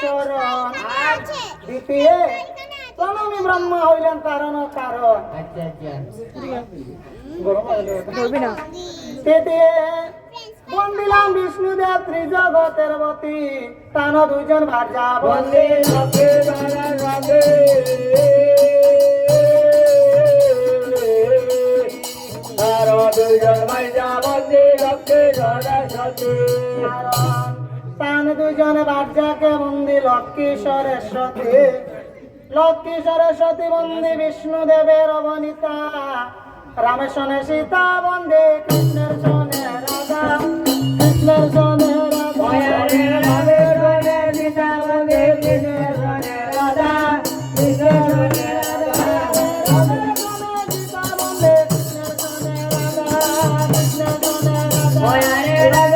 চরণ। দ্বিতীয় প্রণমী ব্রহ্মা হইলেন কারণ কারণ। আচ্ছা আচ্ছা। তৃতীয় বন্দিলাম বিষ্ণুদেব ত্রিজগতের বতী। তান দুজন ভাজা বন্দে। দুজন মাইজা বন্দে। তান দুজন বাচ্চাকে বন্দি লক্ষ্মী সরস্বতী লক্ষ্মী সরস্বতী বন্দি বিষ্ণুদেবের অবনীতা। রামেশনে সীতা বন্দে কৃষ্ণের সনে রাধা কৃষ্ণের সনে মায়ারে রাধা রাধে রাধে